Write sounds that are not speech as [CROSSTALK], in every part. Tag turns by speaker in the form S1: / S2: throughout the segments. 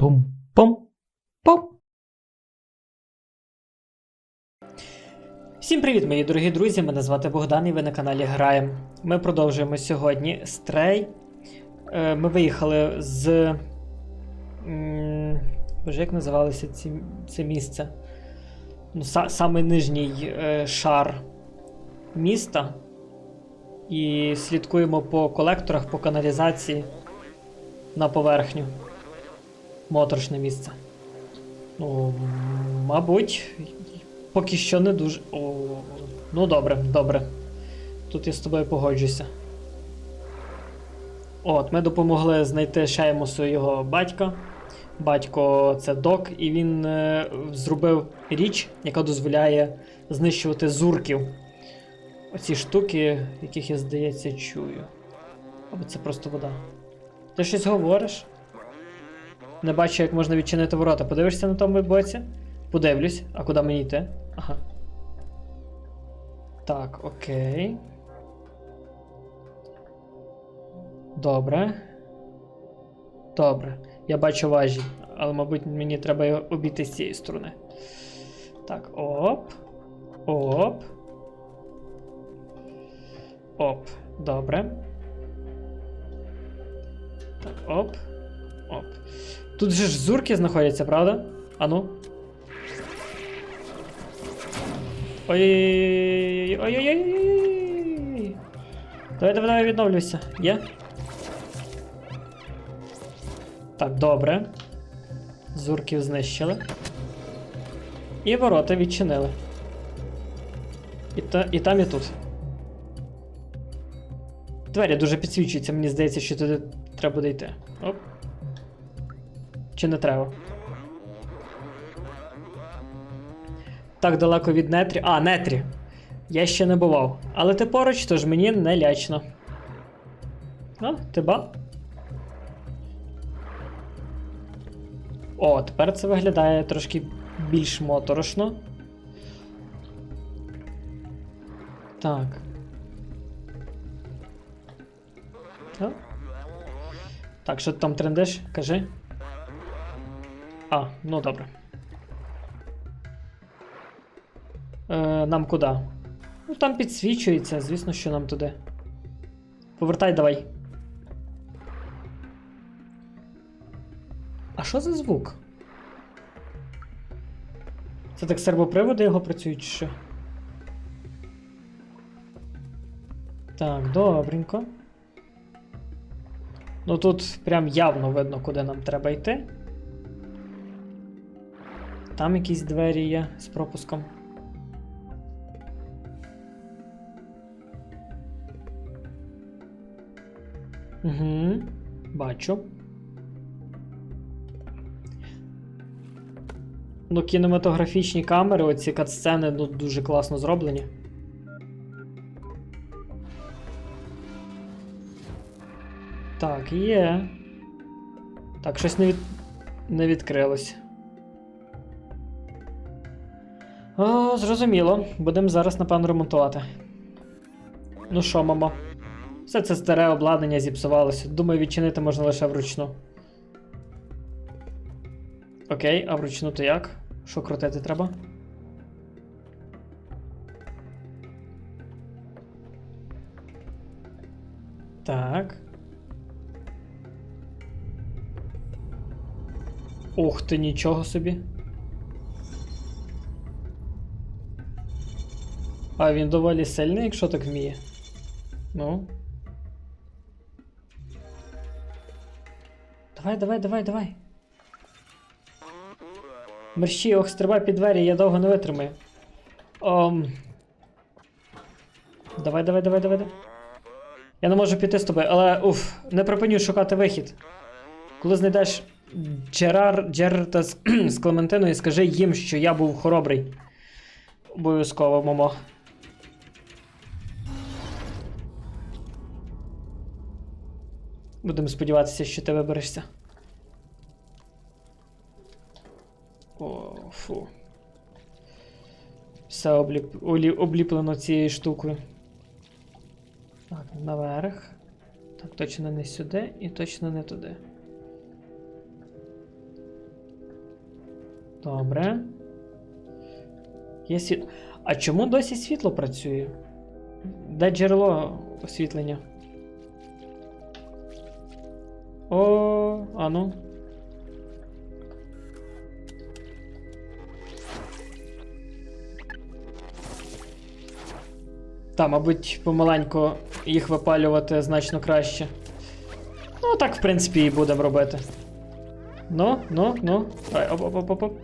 S1: Пум-пум-пум. Всім привіт, мої дорогі друзі! Мене звати Богдан і ви на каналі Граєм. Ми продовжуємо сьогодні стрей. Е, Ми виїхали з. Боже, як називалося ці, це місце? Ну, са, саме нижній е, шар міста. І слідкуємо по колекторах, по каналізації на поверхню. Моторошне місце. Ну, мабуть, поки що не дуже. О, ну добре, добре. Тут я з тобою погоджуся. От, ми допомогли знайти Шеймусу його батька. Батько це док, і він е, зробив річ, яка дозволяє знищувати зурків. Оці штуки, яких я, здається, чую. Або це просто вода. Ти щось говориш? Не бачу, як можна відчинити ворота. Подивишся на тому боці? Подивлюсь. А куди мені йти? Ага. Так, окей. Добре. Добре. Я бачу важі, але, мабуть, мені треба його обійти з цієї сторони. Так, оп. Оп. Оп. Добре. Так, оп. Оп. Тут же ж зурки знаходяться, правда? Ану. Ой-ой-ой. Ой-ой-ой. Давай, давай, давай відновлюйся. Є? Так, добре. Зурків знищили. І ворота відчинили. І, та, І там, і тут. Двері дуже підсвічуються, мені здається, що туди треба буде йти. Оп. Чи не треба? Так далеко від нетрі. А, нетрі. Я ще не бував. Але ти поруч, тож мені не лячно. А, ти ба? О, тепер це виглядає трошки більш моторошно. Так. А? Так, що ти там трендиш? Кажи. А, ну добре. Е, нам куди? Ну там підсвічується, звісно, що нам туди. Повертай давай. А що за звук? Це так сервоприводи його працюють чи що? Так, добренько. Ну тут прям явно видно, куди нам треба йти. Там якісь двері є з пропуском. Угу, бачу. Ну, кінематографічні камери, оці катсцени ну, дуже класно зроблені. Так, є. Так, щось не, від... не відкрилось. О, зрозуміло. Будемо зараз, напевно, ремонтувати. Ну що, мамо? Все це старе обладнання зіпсувалося. Думаю, відчинити можна лише вручну. Окей, а вручну то як? Що крутити треба? Так. Ух ти, нічого собі. А він доволі сильний, якщо так вміє. Ну. Давай, давай, давай, давай. Мерщі, ох, стрибай під двері, я довго не витримаю. Ом... Давай, давай, давай, давай. Я не можу піти з тобою, але уф, не припиню шукати вихід. Коли знайдеш Джерар, Джерарда з, [CLEARS THROAT] з Клементиною, скажи їм, що я був хоробрий. Обов'язково, мамо. Будемо сподіватися, що ти виберешся. О, фу. Все обліп... олі- обліплено цією штукою. Так, наверх. Так, точно не сюди і точно не туди. Добре. Є світ... А чому досі світло працює? Де джерело освітлення? О, а ну. Та, мабуть, помаленьку їх випалювати значно краще. Ну, так, в принципі, і будемо робити. Ну, ну, ну. Ай, оп, оп, оп, оп, оп.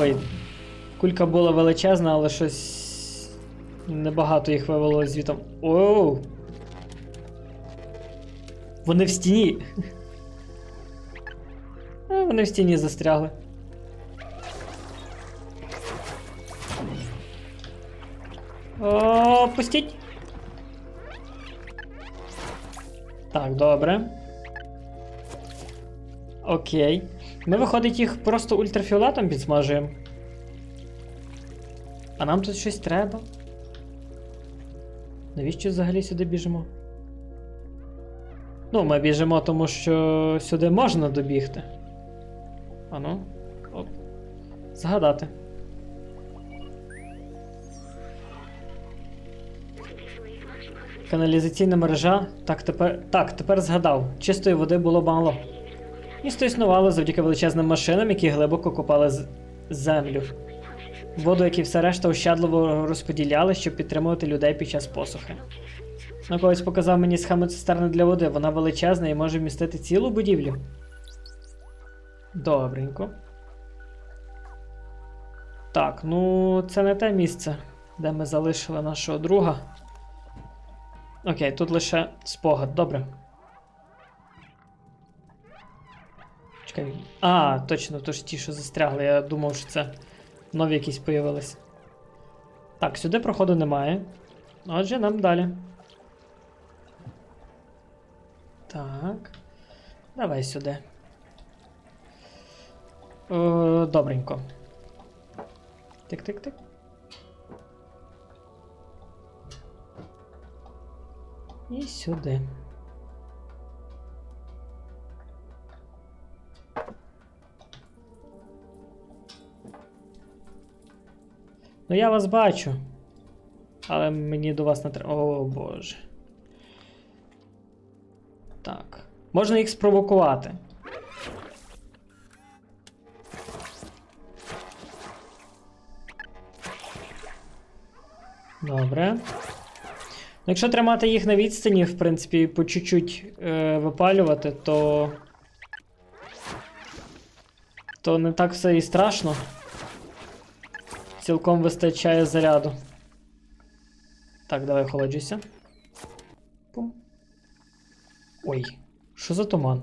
S1: Ой. Кулька була величезна, але щось. Небагато їх вивело звітом. Оу! Вони в стіні. А, вони в стіні застрягли. О, пустіть. Так, добре. Окей. Ми, виходить, їх просто ультрафіолетом підсмажуємо. А нам тут щось треба. Навіщо взагалі сюди біжимо? Ну, ми біжимо, тому що сюди можна добігти. Ану. Оп. Згадати. Каналізаційна мережа. Так, тепер. Так, тепер згадав. Чистої води було мало. Місто існувало завдяки величезним машинам, які глибоко копали з... землю. Воду, як і все решта, ощадливо розподіляли, щоб підтримувати людей під час посухи. Науковець показав мені схему цистерни для води. Вона величезна і може вмістити цілу будівлю. Добренько. Так, ну це не те місце, де ми залишили нашого друга. Окей, тут лише спогад, добре. Чекай. А, точно, то ж ті, що застрягли. Я думав, що це нові якісь появились. Так, сюди проходу немає. Отже, нам далі. Так. Давай сюди. О, добренько. Тик-тик-тик. І сюди. Ну я вас бачу. Але мені до вас не треба. О боже. Можна їх спровокувати. Добре. Ну, Якщо тримати їх на відстані, в принципі, по чуть-чуть е, випалювати, то. То не так все і страшно. Цілком вистачає заряду. Так, давай охолоджуйся. Пум. Ой, що за туман?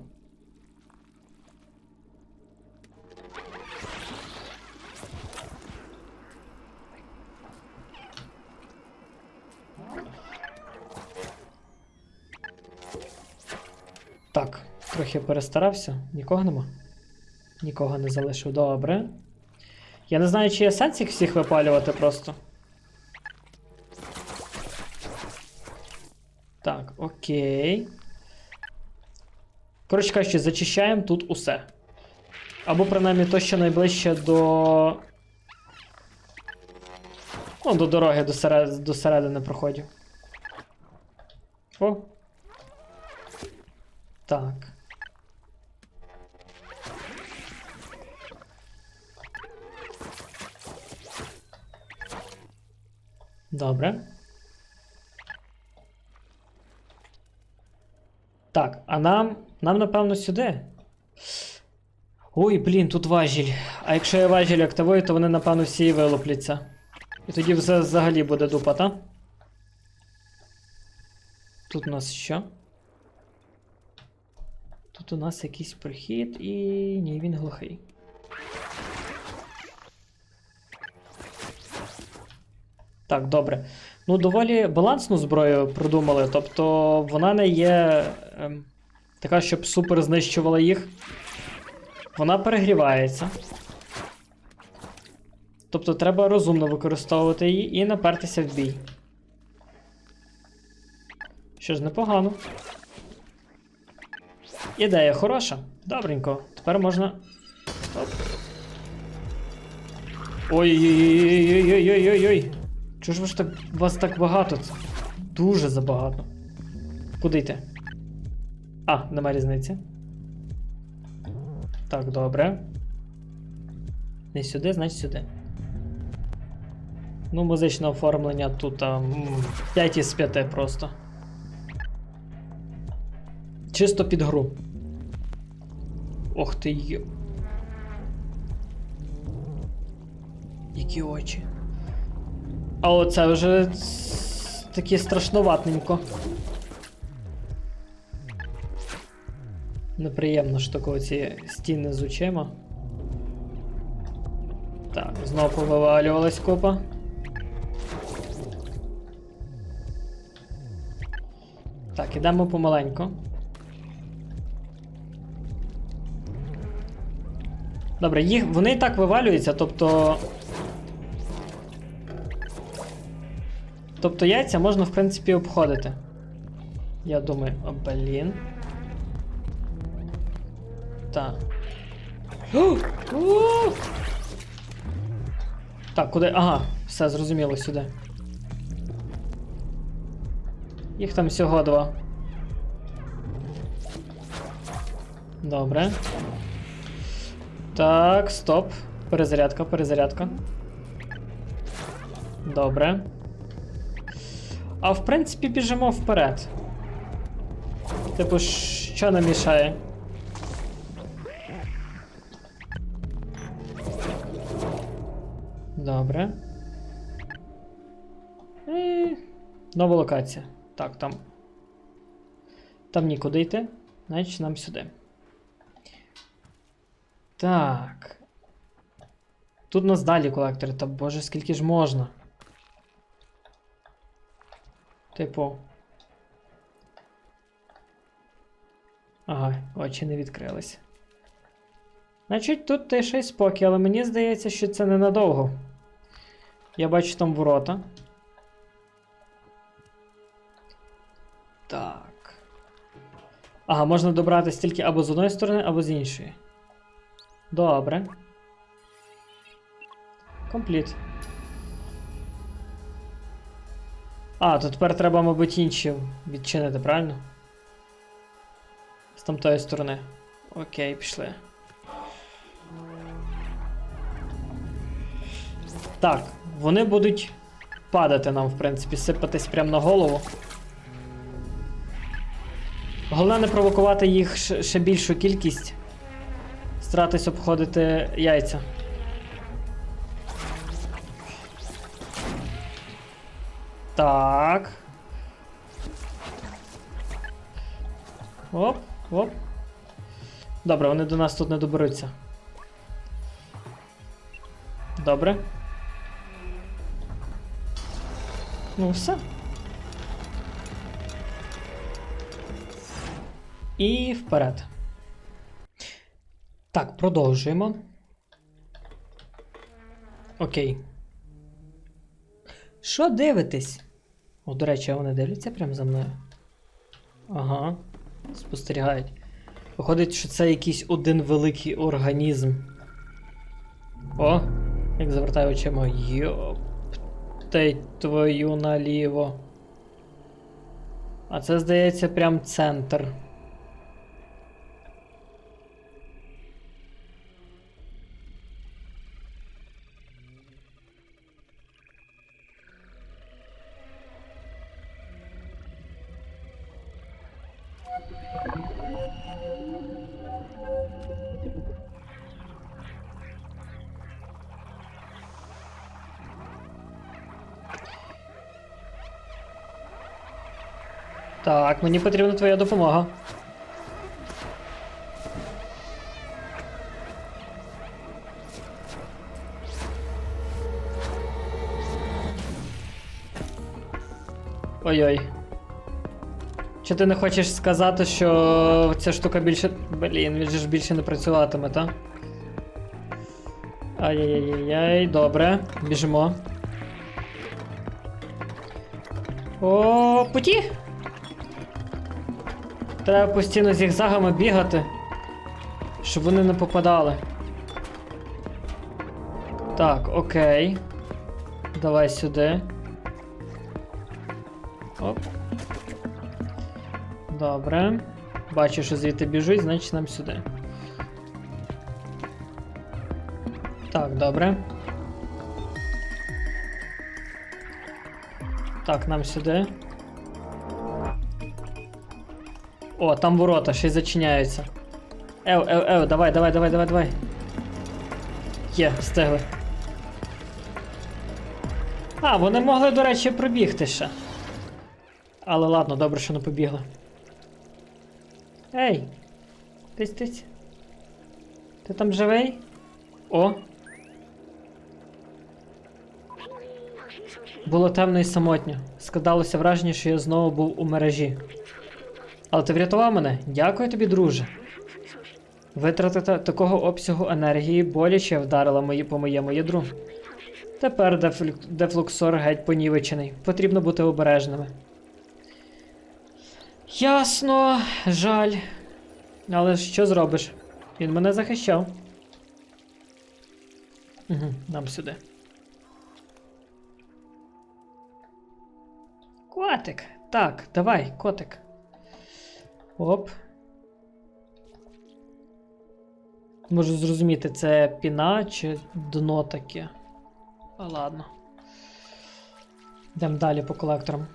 S1: Так, трохи перестарався. Нікого нема? Нікого не залишив. Добре. Я не знаю, чи є сенс їх всіх випалювати просто. Так, окей. Коротше кажучи, зачищаємо тут усе. Або принаймні то, що найближче до. Ну, до дороги до, серед... до середини проходів. О. Так. Добре. Так, а нам. Нам, напевно, сюди. Ой, блін, тут важіль. А якщо я важіль активую, то вони, напевно, всі і вилупляться. І тоді все взагалі буде дупа, та? Тут у нас що? Тут у нас якийсь прихід і. Ні, він глухий. Так, добре. Ну, доволі балансну зброю придумали, тобто вона не є ем, така, щоб супер знищувала їх. Вона перегрівається. Тобто треба розумно використовувати її і напертися в бій. Що ж, непогано. Ідея хороша. Добренько. Тепер можна. Ой-ой-ой-ой-ой-ой-ой-ой. Чого ж ви ж так вас так багато? Дуже забагато. Куди йти? А, нема різниці. Так, добре. Не сюди, значить сюди. Ну, музичне оформлення тут а, 5 із 5 просто. Чисто під гру. Ох ти йо. Які очі. А оце вже таке страшноватненько. Неприємно ж тако ці стіни з очима. Так, знову повивалювалась копа. Так, ідемо помаленьку. Добре, їх, вони і так вивалюються, тобто. Тобто яйця можна, в принципі, обходити. Я думаю, о, блін. О! Так, куди? Ага, все зрозуміло сюди. Їх там всього два. Добре. Так, стоп. Перезарядка, перезарядка. Добре. А в принципі біжимо вперед. Типу, що нам мішає? Добре. І... Нова локація. Так, там. Там нікуди йти. Значить нам сюди. Так. Тут у нас далі колектори, та боже, скільки ж можна. Типу. Ага, очі не відкрилися. Значить, тут тиша і спокій, але мені здається, що це ненадовго. Я бачу там ворота. Так. Ага, можна добратися тільки або з одної сторони, або з іншої. Добре. Компліт. А, то тепер треба, мабуть, інші відчинити, правильно? З тамтої сторони. Окей, пішли. Так, вони будуть падати нам, в принципі, сипатись прямо на голову. Головне не провокувати їх ще більшу кількість. Старатись обходити яйця. Так. Оп, оп. Добре, вони до нас тут не доберуться. Добре. Ну, все. І вперед. Так, продовжуємо. Окей. Що дивитесь? О, до речі, вони дивляться прямо за мною. Ага. Спостерігають. Виходить, що це якийсь один великий організм. О, як завертаю очима. Йоп. Та твою наліво. А це, здається, прям центр. Мені потрібна твоя допомога. Ой-ой. Чи ти не хочеш сказати, що ця штука більше. Блін, він же ж більше не працюватиме, та? Ай-яй-яй-яй, добре, біжимо. О, путі! Треба постійно зігзагами бігати, щоб вони не попадали. Так, окей. Давай сюди. Оп. Добре. Бачу, що звідти біжуть, значить нам сюди. Так, добре. Так, нам сюди. О, там ворота, ще й зачиняються. Ев, ев, ев, давай, давай, давай, давай, давай. Є, встигли. А, вони могли, до речі, пробігти ще. Але ладно, добре, що не побігли. Ей! Тись, тись. Ти там живий? О! Було темно і самотньо. Складалося враження, що я знову був у мережі. Але ти врятував мене. Дякую тобі, друже. Витрата такого обсягу енергії боляче вдарила мої по моєму ядру. Тепер дефлуксор геть понівечений. Потрібно бути обережними. Ясно, жаль. Але що зробиш? Він мене захищав. Угу, нам сюди. Котик. Так, давай, котик. Оп. Можу зрозуміти, це піна чи дно таке. А ладно. Йдемо далі по колекторам.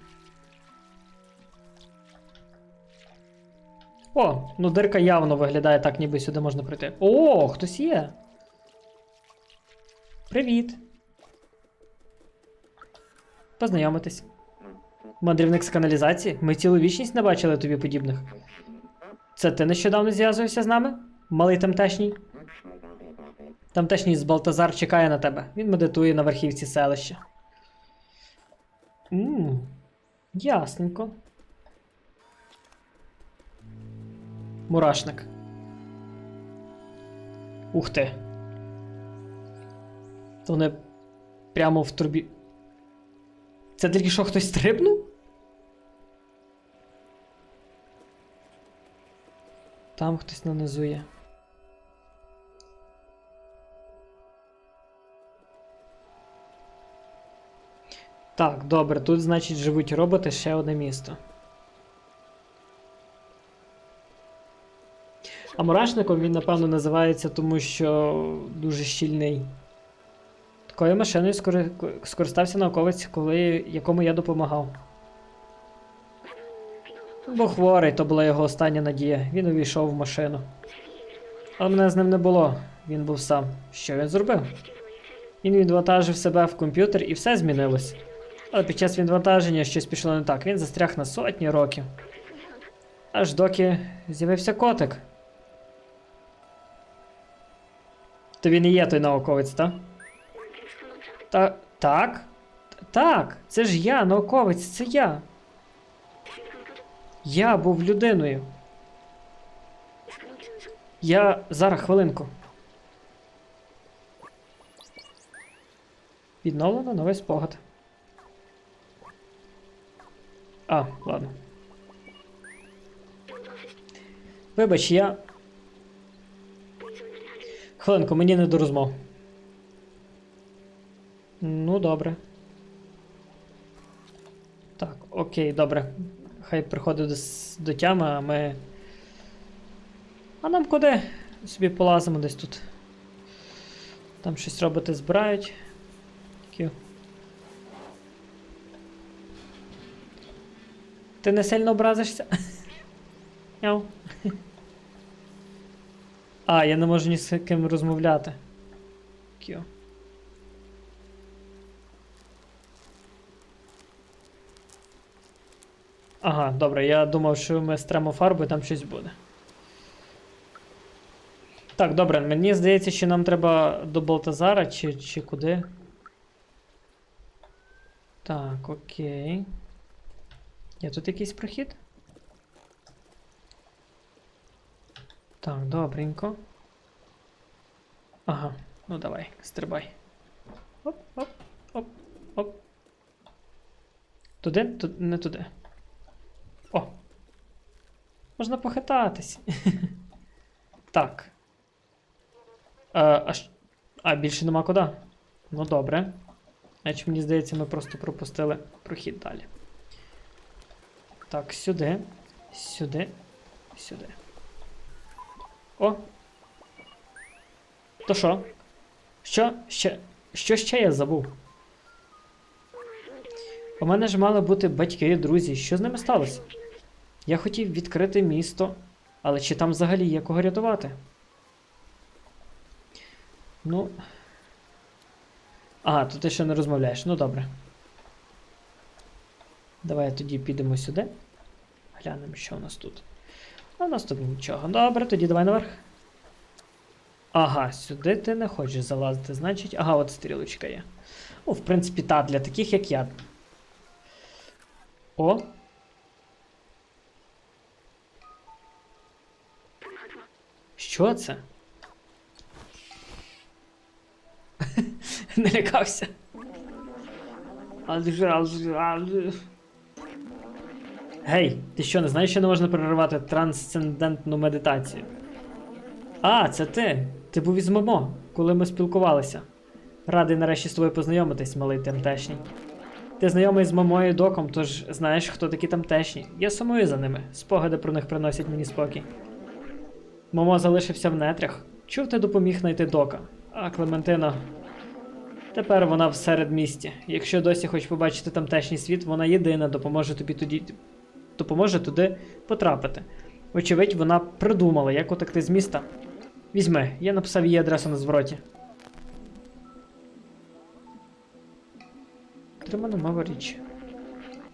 S1: О, ну дирка явно виглядає так, ніби сюди можна пройти. О, хтось є. Привіт. Познайомитись. Мандрівник з каналізації? Ми цілу вічність не бачили тобі подібних. Це ти нещодавно зв'язувався з нами? Малий тамтешній? Тамтешній з Балтазар чекає на тебе. Він медитує на верхівці селища. Ммм, ясненько. Мурашник. Ух ти. Вони прямо в трубі. Це тільки що хтось стрибнув? Там хтось нанизує. Так, добре, тут, значить, живуть роботи ще одне місто. А мурашником він, напевно, називається, тому що дуже щільний. Такою машиною скористався науковець, коли якому я допомагав. Бо хворий, то була його остання надія. Він увійшов в машину. Але мене з ним не було. Він був сам. Що він зробив? Він відвантажив себе в комп'ютер і все змінилось. Але під час відвантаження щось пішло не так. Він застряг на сотні років. Аж доки з'явився котик. То він і є той науковець, так? Та. Так? Так, це ж я, науковець, це я. Я був людиною. Я. Зараз хвилинку. Відновлено новий спогад. А, ладно. Вибач, я. Хвилинку, мені не до розмов. Ну, добре. Так, окей, добре. Хай приходить до, до тями, а ми. А нам куди? Собі полазимо десь тут. Там щось роботи збирають. Такі. Ти не сильно образишся? [LAUGHS] Няу. [LAUGHS] А, я не можу ні з ким розмовляти. Кю. Ага, добре, я думав, що ми стремо фарбу там щось буде. Так, добре, мені здається, що нам треба до Балтазара чи, чи куди. Так, окей. Є тут якийсь прохід? Так, добренько. Ага, ну давай, стрибай. Оп, оп, оп, оп. Туди? Ту- не туди. Можна похитатись. [LAUGHS] так. А, а, щ- а більше нема куди. Ну добре. Значить, мені здається, ми просто пропустили прохід далі. Так, сюди. Сюди. Сюди. О. То що? Що ще? Що ще я забув? У мене ж мали бути батьки, друзі. Що з ними сталося? Я хотів відкрити місто, але чи там взагалі є кого рятувати? Ну. Ага, то ти ще не розмовляєш. Ну добре. Давай тоді підемо сюди. Глянемо, що у нас тут. А у нас тут нічого. Добре, тоді давай наверх. Ага, сюди ти не хочеш залазити, значить. Ага, от стрілочка є. Ну, в принципі, та, для таких, як я. О. Що це? [LAUGHS] Не лякався. Гей, ти що, не знаєш, що не можна переривати трансцендентну медитацію? А, це ти. Ти був із Момо, коли ми спілкувалися. Радий нарешті з тобою познайомитись, малий тамтешній. Ти знайомий з Момою і Доком, тож знаєш, хто такі тамтешні. Я сумую за ними. Спогади про них приносять мені спокій. Момо залишився в нетрях. Чув, ти допоміг знайти Дока. А Клементина. Тепер вона в середмісті. Якщо досі хочеш побачити тамтешній світ, вона єдина допоможе тобі тоді. допоможе туди потрапити. Вочевидь, вона придумала, як утекти з міста. Візьми, я написав її адресу на звороті. Тримана мова річ.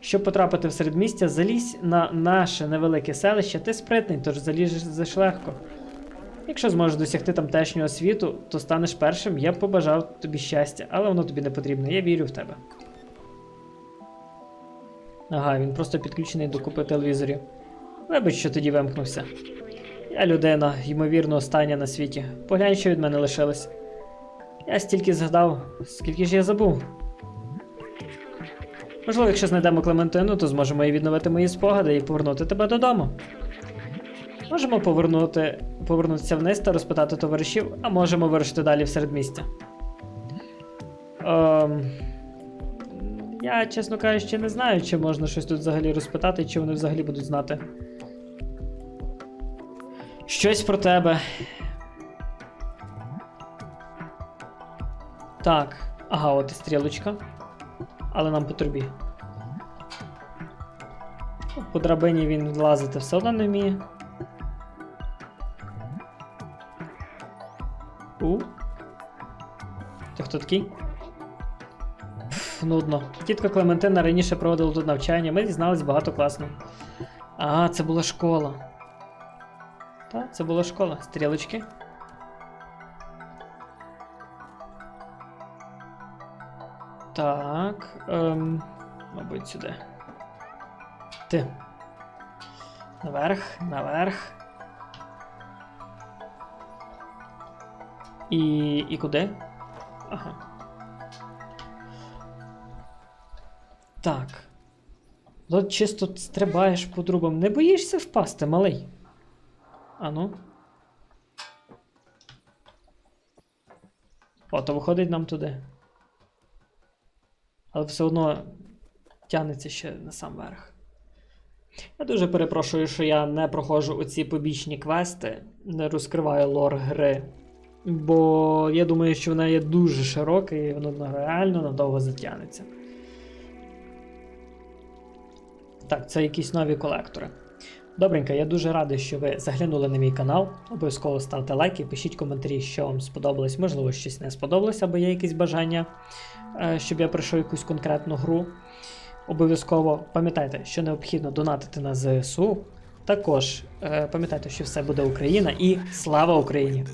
S1: Щоб потрапити в середмістя, залізь на наше невелике селище, ти спритний, тож залізеш легко. Якщо зможеш досягти тамтешнього світу, то станеш першим, я б побажав тобі щастя, але воно тобі не потрібно, я вірю в тебе. Ага, він просто підключений до купи телевізорів. Вибач, що тоді вимкнувся. Я людина, ймовірно, остання на світі. Поглянь, що від мене лишилось. Я стільки згадав, скільки ж я забув. Можливо, якщо знайдемо Клементину, то зможемо і відновити мої спогади і повернути тебе додому. Можемо повернути, повернутися вниз та розпитати товаришів, а можемо вирушити далі в середмістя. Ем, я, чесно кажучи, не знаю, чи можна щось тут взагалі розпитати, чи вони взагалі будуть знати. Щось про тебе. Так. Ага, от і стрілочка. Але нам по трубі. По драбині він лазити все одно не вміє. У. Ти хто такий? Пф, нудно. Тітка Клементина раніше проводила тут навчання, ми дізнались багато класного. А, це була школа. Так, це була школа. Стрілочки. Так. Ем, мабуть, сюди. Ти. Наверх, наверх. І. і куди? Ага. Так. От чисто стрибаєш по трубам. Не боїшся впасти, малий? Ану. О, то виходить нам туди. Але все одно тягнеться ще на сам верх. Я дуже перепрошую, що я не проходжу оці побічні квести, не розкриваю лор гри. Бо я думаю, що вона є дуже широка і воно реально надовго затягнеться. Так, це якісь нові колектори. Добренько, я дуже радий, що ви заглянули на мій канал. Обов'язково ставте лайки, пишіть коментарі, що вам сподобалось, можливо, щось не сподобалось, або є якісь бажання, е, щоб я пройшов якусь конкретну гру. Обов'язково пам'ятайте, що необхідно донатити на ЗСУ. Також е, пам'ятайте, що все буде Україна і слава Україні!